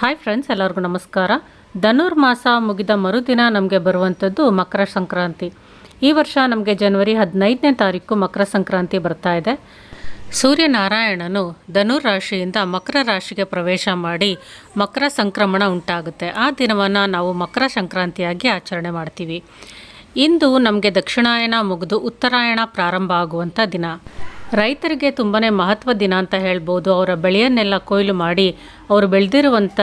Hi friends ಎಲ್ಲರಿಗೂ ನಮಸ್ಕಾರ. ಧನುರ್ಮಾಸ ಮುಗಿದ ಮರುದಿನ ನಮಗೆ ಬರುವಂಥದ್ದು ಮಕರ ಸಂಕ್ರಾಂತಿ. ಈ ವರ್ಷ ನಮಗೆ ಜನವರಿ ಹದಿನೈದನೇ ತಾರೀಕು ಮಕರ ಸಂಕ್ರಾಂತಿ ಬರ್ತಾ ಇದೆ. ಸೂರ್ಯನಾರಾಯಣನು ಧನುರ್ ರಾಶಿಯಿಂದ ಮಕರ ರಾಶಿಗೆ ಪ್ರವೇಶ ಮಾಡಿ ಮಕರ ಸಂಕ್ರಮಣ ಉಂಟಾಗುತ್ತೆ. ಆ ದಿನವನ್ನು ನಾವು ಮಕರ ಸಂಕ್ರಾಂತಿಯಾಗಿ ಆಚರಣೆ ಮಾಡ್ತೀವಿ. ಇಂದು ನಮಗೆ ದಕ್ಷಿಣಾಯನ ಮುಗಿದು ಉತ್ತರಾಯಣ ಪ್ರಾರಂಭ ಆಗುವಂಥ ದಿನ. ರೈತರಿಗೆ ತುಂಬಾ ಮಹತ್ವ ದಿನ ಅಂತ ಹೇಳ್ಬೋದು. ಅವರ ಬೆಳೆಯನ್ನೆಲ್ಲ ಕೊಯ್ಲು ಮಾಡಿ, ಅವರು ಬೆಳೆದಿರುವಂಥ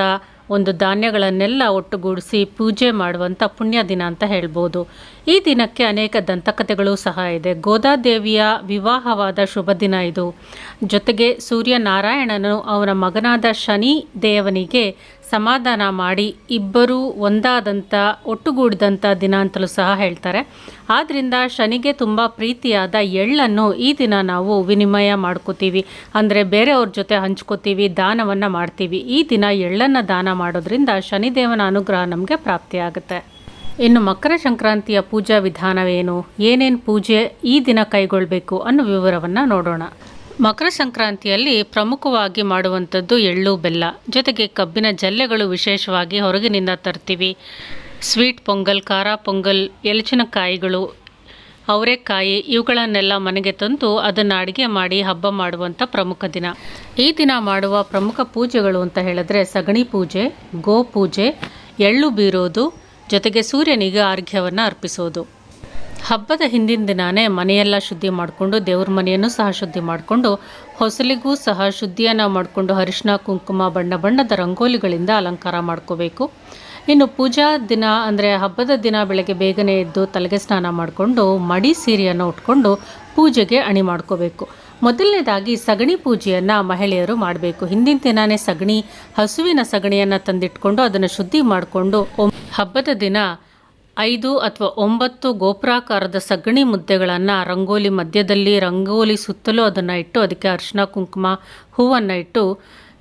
ಒಂದು ಧಾನ್ಯಗಳನ್ನೆಲ್ಲ ಒಟ್ಟುಗೂಡಿಸಿ ಪೂಜೆ ಮಾಡುವಂಥ ಪುಣ್ಯ ದಿನ ಅಂತ ಹೇಳ್ಬೋದು. ಈ ದಿನಕ್ಕೆ ಅನೇಕ ದಂತಕಥೆಗಳು ಸಹ ಇದೆ. ಗೋದಾದೇವಿಯ ವಿವಾಹವಾದ ಶುಭ ದಿನ ಇದು. ಜೊತೆಗೆ ಸೂರ್ಯನಾರಾಯಣನು ಅವನ ಮಗನಾದ ಶನಿ ದೇವನಿಗೆ ಸಮಾಧಾನ ಮಾಡಿ ಇಬ್ಬರೂ ಒಂದಾದಂಥ ಒಟ್ಟುಗೂಡಿದಂಥ ದಿನ ಅಂತಲೂ ಸಹ ಹೇಳ್ತಾರೆ. ಆದ್ದರಿಂದ ಶನಿಗೆ ತುಂಬ ಪ್ರೀತಿಯಾದ ಎಳ್ಳನ್ನು ಈ ದಿನ ನಾವು ವಿನಿಮಯ ಮಾಡ್ಕೋತೀವಿ. ಅಂದರೆ ಬೇರೆಯವ್ರ ಜೊತೆ ಹಂಚ್ಕೋತೀವಿ, ದಾನವನ್ನು ಮಾಡ್ತೀವಿ. ಈ ದಿನ ಎಳ್ಳನ್ನು ದಾನ ಮಾಡೋದ್ರಿಂದ ಶನಿದೇವನ ಅನುಗ್ರಹ ನಮಗೆ ಪ್ರಾಪ್ತಿಯಾಗುತ್ತೆ. ಇನ್ನು ಮಕರ ಸಂಕ್ರಾಂತಿಯ ಪೂಜಾ ವಿಧಾನವೇನು? ಏನೇನು ಪೂಜೆ ಈ ದಿನ ಕೈಗೊಳ್ಳಬೇಕು ಅನ್ನೋ ವಿವರವನ್ನು ನೋಡೋಣ. ಮಕರ ಸಂಕ್ರಾಂತಿಯಲ್ಲಿ ಪ್ರಮುಖವಾಗಿ ಮಾಡುವಂಥದ್ದು ಎಳ್ಳು, ಬೆಲ್ಲ. ಜೊತೆಗೆ ಕಬ್ಬಿನ ಜಲ್ಲೆಗಳು ವಿಶೇಷವಾಗಿ ಹೊರಗಿನಿಂದ ತರ್ತೀವಿ. ಸ್ವೀಟ್ ಪೊಂಗಲ್, ಖಾರ ಪೊಂಗಲ್, ಎಲಚಿನಕಾಯಿಗಳು, ಅವರೆಕಾಯಿ ಇವುಗಳನ್ನೆಲ್ಲ ಮನೆಗೆ ತಂದು ಅದನ್ನು ಅಡುಗೆ ಮಾಡಿ ಹಬ್ಬ ಮಾಡುವಂಥ ಪ್ರಮುಖ ದಿನ. ಈ ದಿನ ಮಾಡುವ ಪ್ರಮುಖ ಪೂಜೆಗಳು ಅಂತ ಹೇಳಿದ್ರೆ ಸಗಣಿ ಪೂಜೆ, ಗೋ ಪೂಜೆ, ಎಳ್ಳು ಬೀರೋದು, ಜೊತೆಗೆ ಸೂರ್ಯನಿಗೆ ಆರ್ಘ್ಯವನ್ನು ಅರ್ಪಿಸೋದು. ಹಬ್ಬದ ಹಿಂದಿನ ದಿನಾನೇ ಮನೆಯೆಲ್ಲ ಶುದ್ಧಿ ಮಾಡಿಕೊಂಡು ದೇವ್ರ ಮನೆಯನ್ನು ಸಹ ಶುದ್ಧಿ ಮಾಡಿಕೊಂಡು ಹೊಸಲಿಗೂ ಸಹ ಶುದ್ಧಿಯನ್ನು ಮಾಡಿಕೊಂಡು ಅರಿಶಿನ ಕುಂಕುಮ, ಬಣ್ಣ ಬಣ್ಣದ ರಂಗೋಲಿಗಳಿಂದ ಅಲಂಕಾರ ಮಾಡ್ಕೋಬೇಕು. ಇನ್ನು ಪೂಜಾ ದಿನ ಅಂದರೆ ಹಬ್ಬದ ದಿನ ಬೆಳಗ್ಗೆ ಬೇಗನೆ ಎದ್ದು ತಲೆಗೆ ಸ್ನಾನ ಮಾಡಿಕೊಂಡು ಮಡಿ ಸೀರೆಯನ್ನು ಉಟ್ಕೊಂಡು ಪೂಜೆಗೆ ಅಣಿ ಮಾಡ್ಕೋಬೇಕು. ಮೊದಲನೇದಾಗಿ ಸಗಣಿ ಪೂಜೆಯನ್ನು ಮಹಿಳೆಯರು ಮಾಡಬೇಕು. ಹಿಂದಿನ ದಿನಾನೇ ಸಗಣಿ, ಹಸುವಿನ ಸಗಣಿಯನ್ನು ತಂದಿಟ್ಕೊಂಡು ಅದನ್ನು ಶುದ್ಧಿ ಮಾಡಿಕೊಂಡು ಹಬ್ಬದ ದಿನ ಐದು ಅಥವಾ ಒಂಬತ್ತು ಗೋಪುರಾಕಾರದ ಸಗಣಿ ಮುದ್ದೆಗಳನ್ನು ರಂಗೋಲಿ ಮಧ್ಯದಲ್ಲಿ ರಂಗೋಲಿ ಸುತ್ತಲೂ ಅದನ್ನು ಇಟ್ಟು ಅದಕ್ಕೆ ಅರಿಶಿನ ಕುಂಕುಮ ಹೂವನ್ನು ಇಟ್ಟು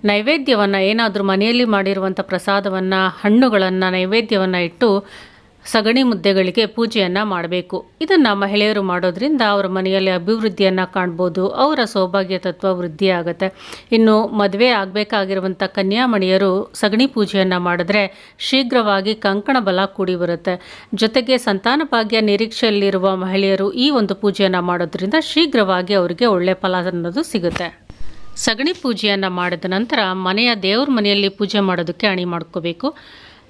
ನೈವೇದ್ಯವನ್ನು ಏನಾದರೂ ಮನೆಯಲ್ಲಿ ಮಾಡಿರುವಂಥ ಪ್ರಸಾದವನ್ನು ಹಣ್ಣುಗಳನ್ನು ನೈವೇದ್ಯವನ್ನು ಇಟ್ಟು ಸಗಣಿ ಮುದ್ದೆಗಳಿಗೆ ಪೂಜೆಯನ್ನು ಮಾಡಬೇಕು. ಇದನ್ನು ಮಹಿಳೆಯರು ಮಾಡೋದ್ರಿಂದ ಅವರ ಮನೆಯಲ್ಲಿ ಅಭಿವೃದ್ಧಿಯನ್ನು ಕಾಣ್ಬೋದು, ಅವರ ಸೌಭಾಗ್ಯ ತತ್ವ ವೃದ್ಧಿಯಾಗುತ್ತೆ ಇನ್ನು ಮದುವೆ ಆಗಬೇಕಾಗಿರುವಂಥ ಕನ್ಯಾಮಣಿಯರು ಸಗಣಿ ಪೂಜೆಯನ್ನು ಮಾಡಿದ್ರೆ ಶೀಘ್ರವಾಗಿ ಕಂಕಣ ಬಲ ಕೂಡಿ ಬರುತ್ತೆ. ಜೊತೆಗೆ ಸಂತಾನ ಭಾಗ್ಯ ನಿರೀಕ್ಷೆಯಲ್ಲಿರುವ ಮಹಿಳೆಯರು ಈ ಒಂದು ಪೂಜೆಯನ್ನು ಮಾಡೋದ್ರಿಂದ ಶೀಘ್ರವಾಗಿ ಅವರಿಗೆ ಒಳ್ಳೆಯ ಫಲ ಅನ್ನೋದು ಸಿಗುತ್ತೆ. ಸಗಣಿ ಪೂಜೆಯನ್ನು ಮಾಡಿದ ನಂತರ ಮನೆಯ ದೇವ್ರ ಮನೆಯಲ್ಲಿ ಪೂಜೆ ಮಾಡೋದಕ್ಕೆ ಅಣಿ ಮಾಡ್ಕೋಬೇಕು.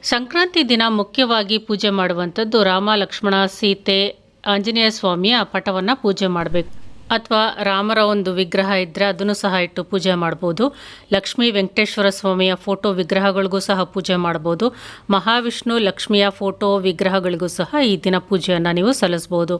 ಸಂಕ್ರಾಂತಿ ದಿನ ಮುಖ್ಯವಾಗಿ ಪೂಜೆ ಮಾಡುವಂಥದ್ದು ರಾಮ ಲಕ್ಷ್ಮಣ ಸೀತೆ ಆಂಜನೇಯ ಸ್ವಾಮಿಯ ಪಟವನ್ನು ಪೂಜೆ ಮಾಡಬೇಕು. ಅಥವಾ ರಾಮರ ಒಂದು ವಿಗ್ರಹ ಇದ್ದರೆ ಅದನ್ನು ಸಹ ಇಟ್ಟು ಪೂಜೆ ಮಾಡ್ಬೋದು. ಲಕ್ಷ್ಮೀ ವೆಂಕಟೇಶ್ವರ ಸ್ವಾಮಿಯ ಫೋಟೋ ವಿಗ್ರಹಗಳಿಗೂ ಸಹ ಪೂಜೆ ಮಾಡ್ಬೋದು. ಮಹಾವಿಷ್ಣು ಲಕ್ಷ್ಮಿಯ ಫೋಟೋ ವಿಗ್ರಹಗಳಿಗೂ ಸಹ ಈ ದಿನ ಪೂಜೆಯನ್ನು ನೀವು ಸಲ್ಲಿಸ್ಬೋದು.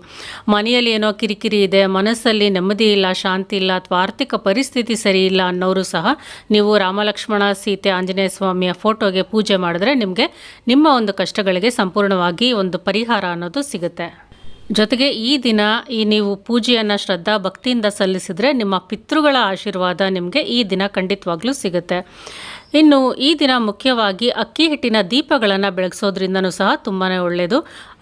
ಮನೆಯಲ್ಲಿ ಏನೋ ಕಿರಿಕಿರಿ ಇದೆ, ಮನಸ್ಸಲ್ಲಿ ನೆಮ್ಮದಿ ಇಲ್ಲ, ಶಾಂತಿ ಇಲ್ಲ ಅಥವಾ ಆರ್ಥಿಕ ಪರಿಸ್ಥಿತಿ ಸರಿ ಇಲ್ಲ ಅನ್ನೋರು ಸಹ ನೀವು ರಾಮಲಕ್ಷ್ಮಣ ಸೀತೆ ಆಂಜನೇಯ ಸ್ವಾಮಿಯ ಫೋಟೋಗೆ ಪೂಜೆ ಮಾಡಿದ್ರೆ ನಿಮಗೆ ನಿಮ್ಮ ಒಂದು ಕಷ್ಟಗಳಿಗೆ ಸಂಪೂರ್ಣವಾಗಿ ಒಂದು ಪರಿಹಾರ ಅನ್ನೋದು ಸಿಗುತ್ತೆ. ಜೊತೆಗೆ ಈ ದಿನ ಈ ನೀವು ಪೂಜೆಯನ್ನು ಶ್ರದ್ಧಾ ಭಕ್ತಿಯಿಂದ ಸಲ್ಲಿಸಿದರೆ ನಿಮ್ಮ ಪಿತೃಗಳ ಆಶೀರ್ವಾದ ನಿಮಗೆ ಈ ದಿನ ಖಂಡಿತವಾಗ್ಲೂ ಸಿಗುತ್ತೆ. ಇನ್ನು ಈ ದಿನ ಮುಖ್ಯವಾಗಿ ಅಕ್ಕಿ ಹಿಟ್ಟಿನ ದೀಪಗಳನ್ನು ಬೆಳಗಿಸೋದ್ರಿಂದನೂ ಸಹ ತುಂಬಾ ಒಳ್ಳೆಯದು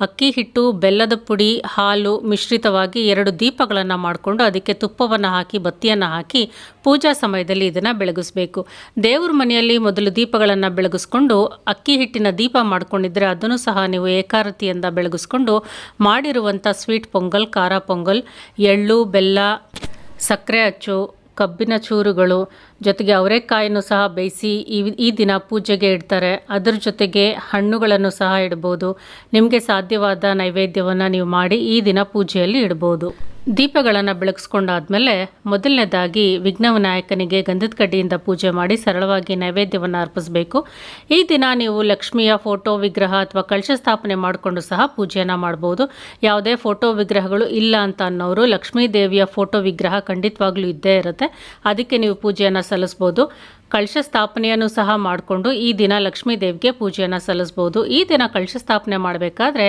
ಅಕ್ಕಿ ಹಿಟ್ಟು, ಬೆಲ್ಲದ ಪುಡಿ, ಹಾಲು ಮಿಶ್ರಿತವಾಗಿ ಎರಡು ದೀಪಗಳನ್ನು ಮಾಡಿಕೊಂಡು ಅದಕ್ಕೆ ತುಪ್ಪವನ್ನು ಹಾಕಿ, ಬತ್ತಿಯನ್ನು ಹಾಕಿ ಪೂಜಾ ಸಮಯದಲ್ಲಿ ಇದನ್ನು ಬೆಳಗಿಸಬೇಕು. ದೇವ್ರ ಮನೆಯಲ್ಲಿ ಮೊದಲು ದೀಪಗಳನ್ನು ಬೆಳಗಿಸ್ಕೊಂಡು ಅಕ್ಕಿ ಹಿಟ್ಟಿನ ದೀಪ ಮಾಡ್ಕೊಂಡಿದ್ರೆ ಅದನ್ನು ಸಹ ನೀವು ಏಕಾರತಿಯಿಂದ ಬೆಳಗಿಸ್ಕೊಂಡು ಮಾಡಿರುವಂಥ ಸ್ವೀಟ್ ಪೊಂಗಲ್, ಖಾರ ಪೊಂಗಲ್, ಎಳ್ಳು, ಬೆಲ್ಲ, ಸಕ್ಕರೆ ಅಚ್ಚು ಕಬ್ಬಿನ ಚೂರುಗಳು, ಜೊತೆಗೆ ಅವರೆಕಾಯನ್ನು ಸಹ ಬೇಯಿಸಿ ಈ ಈ ದಿನ ಪೂಜೆಗೆ ಇಡ್ತಾರೆ. ಅದರ ಜೊತೆಗೆ ಹಣ್ಣುಗಳನ್ನು ಸಹ ಇಡ್ಬೋದು. ನಿಮಗೆ ಸಾಧ್ಯವಾದ ನೈವೇದ್ಯವನ್ನು ನೀವು ಮಾಡಿ ಈ ದಿನ ಪೂಜೆಯಲ್ಲಿ ಇಡ್ಬೋದು. ದೀಪಗಳನ್ನು ಬೆಳಗಿಸ್ಕೊಂಡಾದ್ಮೇಲೆ ಮೊದಲನೇದಾಗಿ ವಿಘ್ನ ವಿನಾಯಕನಿಗೆ ಗಂಧದ ಕಡ್ಡಿಯಿಂದ ಪೂಜೆ ಮಾಡಿ ಸರಳವಾಗಿ ನೈವೇದ್ಯವನ್ನು ಅರ್ಪಿಸಬೇಕು. ಈ ದಿನ ನೀವು ಲಕ್ಷ್ಮಿಯ ಫೋಟೋ ವಿಗ್ರಹ ಅಥವಾ ಕಳಶ ಸ್ಥಾಪನೆ ಮಾಡಿಕೊಂಡು ಸಹ ಪೂಜೆಯನ್ನು ಮಾಡ್ಬೋದು. ಯಾವುದೇ ಫೋಟೋ ವಿಗ್ರಹಗಳು ಇಲ್ಲ ಅಂತ ಅನ್ನೋರು ಲಕ್ಷ್ಮೀ ದೇವಿಯ ಫೋಟೋ ವಿಗ್ರಹ ಖಂಡಿತವಾಗ್ಲೂ ಇದ್ದೇ ಇರುತ್ತೆ. ಅದಕ್ಕೆ ನೀವು ಪೂಜೆಯನ್ನು ಸಲ್ಲಿಸ್ಬೋದು. ಕಳಶ ಸ್ಥಾಪನೆಯನ್ನು ಸಹ ಮಾಡಿಕೊಂಡು ಈ ದಿನ ಲಕ್ಷ್ಮೀ ದೇವಿಗೆ ಪೂಜೆಯನ್ನು ಸಲ್ಲಿಸ್ಬೋದು ಈ ದಿನ ಕಳಶ ಸ್ಥಾಪನೆ ಮಾಡಬೇಕಾದ್ರೆ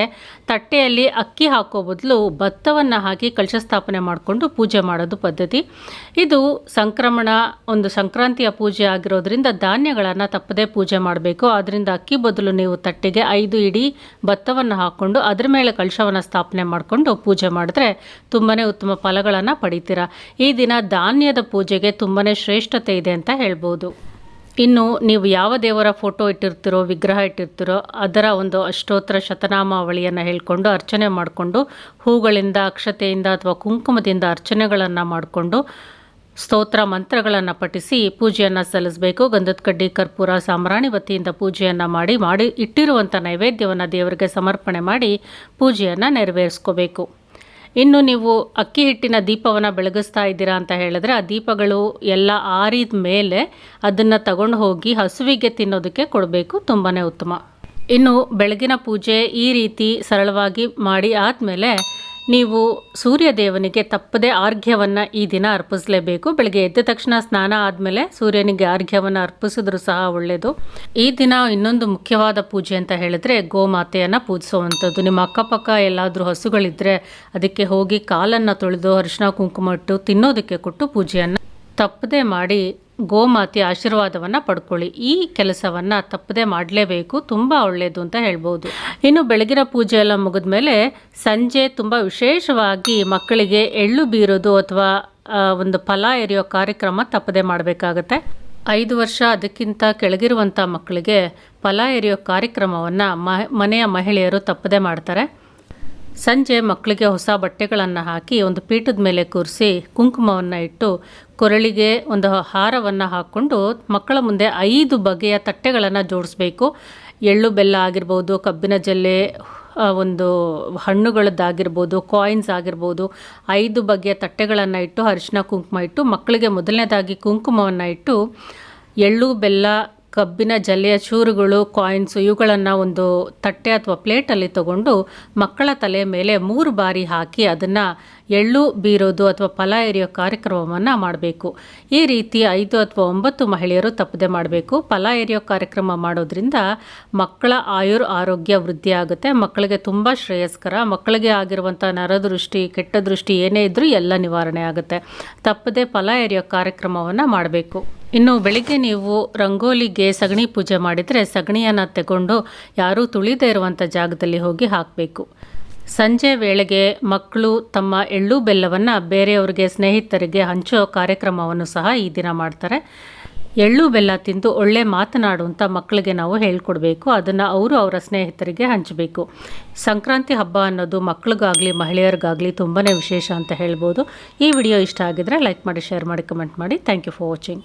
ತಟ್ಟೆಯಲ್ಲಿ ಅಕ್ಕಿ ಹಾಕೋ ಬದಲು ಭತ್ತವನ್ನು ಹಾಕಿ ಕಳಶ ಸ್ಥಾಪನೆ ಮಾಡಿಕೊಂಡು ಪೂಜೆ ಮಾಡೋದು ಪದ್ಧತಿ. ಇದು ಸಂಕ್ರಮಣ, ಒಂದು ಸಂಕ್ರಾಂತಿಯ ಪೂಜೆ ಆಗಿರೋದ್ರಿಂದ ಧಾನ್ಯಗಳನ್ನು ತಪ್ಪದೇ ಪೂಜೆ ಮಾಡಬೇಕು. ಅದರಿಂದ ಅಕ್ಕಿ ಬದಲು ನೀವು ತಟ್ಟೆಗೆ ಐದು ಇಡೀ ಭತ್ತವನ್ನು ಹಾಕ್ಕೊಂಡು ಅದರ ಮೇಲೆ ಕಳಶವನ್ನು ಸ್ಥಾಪನೆ ಮಾಡಿಕೊಂಡು ಪೂಜೆ ಮಾಡಿದ್ರೆ ತುಂಬಾ ಉತ್ತಮ ಫಲಗಳನ್ನು ಪಡಿತೀರ. ಈ ದಿನ ಧಾನ್ಯದ ಪೂಜೆಗೆ ತುಂಬಾ ಶ್ರೇಷ್ಠತೆ ಇದೆ ಅಂತ ಹೇಳ್ಬೋದು. ಇನ್ನು ನೀವು ಯಾವ ದೇವರ ಫೋಟೋ ಇಟ್ಟಿರ್ತೀರೋ, ವಿಗ್ರಹ ಇಟ್ಟಿರ್ತೀರೋ, ಅದರ ಒಂದು ಅಷ್ಟೋತ್ತರ ಶತನಾಮಾವಳಿಯನ್ನು ಹೇಳಿಕೊಂಡು ಅರ್ಚನೆ ಮಾಡಿಕೊಂಡು, ಹೂಗಳಿಂದ, ಅಕ್ಷತೆಯಿಂದ ಅಥವಾ ಕುಂಕುಮದಿಂದ ಅರ್ಚನೆಗಳನ್ನು ಮಾಡಿಕೊಂಡು, ಸ್ತೋತ್ರ ಮಂತ್ರಗಳನ್ನು ಪಠಿಸಿ ಪೂಜೆಯನ್ನು ಸಲ್ಲಿಸಬೇಕು. ಗಂಧದ ಕಡ್ಡಿ, ಕರ್ಪೂರ ಸಾಮ್ರಾಣಿ ವತಿಯಿಂದ ಪೂಜೆಯನ್ನು ಮಾಡಿ ಮಾಡಿ ಇಟ್ಟಿರುವಂಥ ನೈವೇದ್ಯವನ್ನು ದೇವರಿಗೆ ಸಮರ್ಪಣೆ ಮಾಡಿ ಪೂಜೆಯನ್ನು ನೆರವೇರಿಸ್ಕೋಬೇಕು. ಇನ್ನು ನೀವು ಅಕ್ಕಿ ಹಿಟ್ಟಿನ ದೀಪವನ್ನು ಬೆಳಗಿಸ್ತಾ ಇದ್ದೀರಾ ಅಂತ ಹೇಳಿದ್ರೆ ಆ ದೀಪಗಳು ಎಲ್ಲ ಆರಿದ ಮೇಲೆ ಅದನ್ನು ತಗೊಂಡು ಹೋಗಿ ಹಸುವಿಗೆ ತಿನ್ನೋದಕ್ಕೆ ಕೊಡಬೇಕು ತುಂಬಾ ಉತ್ತಮ. ಇನ್ನು ಬೆಳಗಿನ ಪೂಜೆ ಈ ರೀತಿ ಸರಳವಾಗಿ ಮಾಡಿ ಆದಮೇಲೆ ನೀವು ಸೂರ್ಯ ದೇವನಿಗೆ ತಪ್ಪದೆ ಆರ್ಘ್ಯವನ್ನು ಈ ದಿನ ಅರ್ಪಿಸಲೇಬೇಕು. ಬೆಳಗ್ಗೆ ಎದ್ದ ತಕ್ಷಣ ಸ್ನಾನ ಆದಮೇಲೆ ಸೂರ್ಯನಿಗೆ ಆರ್ಘ್ಯವನ್ನು ಅರ್ಪಿಸಿದ್ರು ಸಹ ಒಳ್ಳೆಯದು ಈ ದಿನ ಇನ್ನೊಂದು ಮುಖ್ಯವಾದ ಪೂಜೆ ಅಂತ ಹೇಳಿದ್ರೆ ಗೋಮಾತೆಯನ್ನು ಪೂಜಿಸುವಂಥದ್ದು. ನಿಮ್ಮ ಅಕ್ಕಪಕ್ಕ ಎಲ್ಲಾದರೂ ಹಸುಗಳಿದ್ದರೆ ಅದಕ್ಕೆ ಹೋಗಿ ಕಾಲನ್ನು ತೊಳೆದು ಅರಿಶಿನ ಕುಂಕುಮ ಇಟ್ಟು ತಿನ್ನೋದಕ್ಕೆ ಕೊಟ್ಟು ಪೂಜೆಯನ್ನು ತಪ್ಪದೆ ಮಾಡಿ ಗೋಮಾತೆ ಆಶೀರ್ವಾದವನ್ನು ಪಡ್ಕೊಳ್ಳಿ. ಈ ಕೆಲಸವನ್ನು ತಪ್ಪದೆ ಮಾಡಲೇಬೇಕು, ತುಂಬ ಒಳ್ಳೆಯದು ಅಂತ ಹೇಳ್ಬೋದು. ಇನ್ನು ಬೆಳಗಿನ ಪೂಜೆ ಎಲ್ಲ ಮುಗಿದ ಮೇಲೆ ಸಂಜೆ ತುಂಬ ವಿಶೇಷವಾಗಿ ಮಕ್ಕಳಿಗೆ ಎಳ್ಳು ಬೀರೋದು ಅಥವಾ ಒಂದು ಫಲ ಎರೆಯೋ ಕಾರ್ಯಕ್ರಮ ತಪ್ಪದೆ ಮಾಡಬೇಕಾಗತ್ತೆ. ಐದು ವರ್ಷ ಅದಕ್ಕಿಂತ ಕೆಳಗಿರುವಂಥ ಮಕ್ಕಳಿಗೆ ಫಲ ಎರೆಯೋ ಕಾರ್ಯಕ್ರಮವನ್ನು ಮನೆಯ ಮಹಿಳೆಯರು ತಪ್ಪದೆ ಮಾಡ್ತಾರೆ. ಸಂಜೆ ಮಕ್ಕಳಿಗೆ ಹೊಸ ಬಟ್ಟೆಗಳನ್ನು ಹಾಕಿ ಒಂದು ಪೀಠದ ಮೇಲೆ ಕೂರಿಸಿ ಕುಂಕುಮವನ್ನು ಇಟ್ಟು ಕೊರಳಿಗೆ ಒಂದು ಹಾರವನ್ನು ಹಾಕ್ಕೊಂಡು ಮಕ್ಕಳ ಮುಂದೆ ಐದು ಬಗೆಯ ತಟ್ಟೆಗಳನ್ನು ಜೋಡಿಸ್ಬೇಕು. ಎಳ್ಳು ಬೆಲ್ಲ ಆಗಿರ್ಬೋದು, ಕಬ್ಬಿನ ಜಲ್ಲೆ ಒಂದು ಹಣ್ಣುಗಳದ್ದಾಗಿರ್ಬೋದು ಕಾಯಿನ್ಸ್ ಆಗಿರ್ಬೋದು, ಐದು ಬಗೆಯ ತಟ್ಟೆಗಳನ್ನು ಇಟ್ಟು ಅರಿಶಿನ, ಕುಂಕುಮ ಇಟ್ಟು ಮಕ್ಕಳಿಗೆ ಮೊದಲನೇದಾಗಿ ಕುಂಕುಮವನ್ನು ಇಟ್ಟು ಎಳ್ಳು, ಬೆಲ್ಲ ಕಬ್ಬಿನ ಜಲ್ಲೆಯ ಚೂರುಗಳು ಕಾಯಿನ್ಸು ಇವುಗಳನ್ನು ಒಂದು ತಟ್ಟೆ ಅಥವಾ ಪ್ಲೇಟಲ್ಲಿ ತಗೊಂಡು ಮಕ್ಕಳ ತಲೆ ಮೇಲೆ ಮೂರು ಬಾರಿ ಹಾಕಿ ಅದನ್ನು ಎಳ್ಳು, ಬೀರೋದು ಅಥವಾ ಫಲ ಎರಿಯೋ ಕಾರ್ಯಕ್ರಮವನ್ನು ಮಾಡಬೇಕು. ಈ ರೀತಿ ಐದು ಅಥವಾ ಒಂಬತ್ತು ಮಹಿಳೆಯರು ತಪ್ಪದೆ ಮಾಡಬೇಕು. ಫಲ ಎರಿಯೋ ಕಾರ್ಯಕ್ರಮ ಮಾಡೋದ್ರಿಂದ ಮಕ್ಕಳ ಆಯುರ್ ಆರೋಗ್ಯ ವೃದ್ಧಿ ಆಗುತ್ತೆ. ಮಕ್ಕಳಿಗೆ ತುಂಬ ಶ್ರೇಯಸ್ಕರ. ಮಕ್ಕಳಿಗೆ ಆಗಿರುವಂಥ ನರದೃಷ್ಟಿ ಕೆಟ್ಟ ದೃಷ್ಟಿ ಏನೇ ಇದ್ದರೂ ಎಲ್ಲ ನಿವಾರಣೆ ಆಗುತ್ತೆ. ತಪ್ಪದೆ ಫಲ ಎರಿಯೋ ಕಾರ್ಯಕ್ರಮವನ್ನು ಮಾಡಬೇಕು. ಇನ್ನು ಬೆಳಿಗ್ಗೆ ನೀವು ರಂಗೋಲಿಗೆ ಸಗಣಿ ಪೂಜೆ ಮಾಡಿದರೆ ಸಗಣಿಯನ್ನು ತಗೊಂಡು ಯಾರೂ ತುಳಿದೇ ಇರುವಂಥ ಜಾಗದಲ್ಲಿ ಹೋಗಿ ಹಾಕಬೇಕು. ಸಂಜೆ ವೇಳೆಗೆ ಮಕ್ಕಳು ತಮ್ಮ ಎಳ್ಳು ಬೆಲ್ಲವನ್ನು ಬೇರೆಯವರಿಗೆ, ಸ್ನೇಹಿತರಿಗೆ ಹಂಚೋ ಕಾರ್ಯಕ್ರಮವನ್ನು ಸಹ ಈ ದಿನ ಮಾಡ್ತಾರೆ. ಎಳ್ಳು ಬೆಲ್ಲ ತಿಂದು ಒಳ್ಳೆ ಮಾತನಾಡುವಂಥ ಮಕ್ಕಳಿಗೆ ನಾವು ಹೇಳ್ಕೊಡ್ಬೇಕು. ಅದನ್ನು ಅವರು ಅವರ ಸ್ನೇಹಿತರಿಗೆ ಹಂಚಬೇಕು. ಸಂಕ್ರಾಂತಿ ಹಬ್ಬ ಅನ್ನೋದು ಮಕ್ಳಿಗಾಗಲಿ ಮಹಿಳೆಯರಿಗಾಗಲಿ ತುಂಬಾ ವಿಶೇಷ ಅಂತ ಹೇಳ್ಬೋದು. ಈ ವಿಡಿಯೋ ಇಷ್ಟ ಆಗಿದ್ರೆ ಲೈಕ್ ಮಾಡಿ, ಶೇರ್ ಮಾಡಿ, ಕಮೆಂಟ್ ಮಾಡಿ. Thank you for watching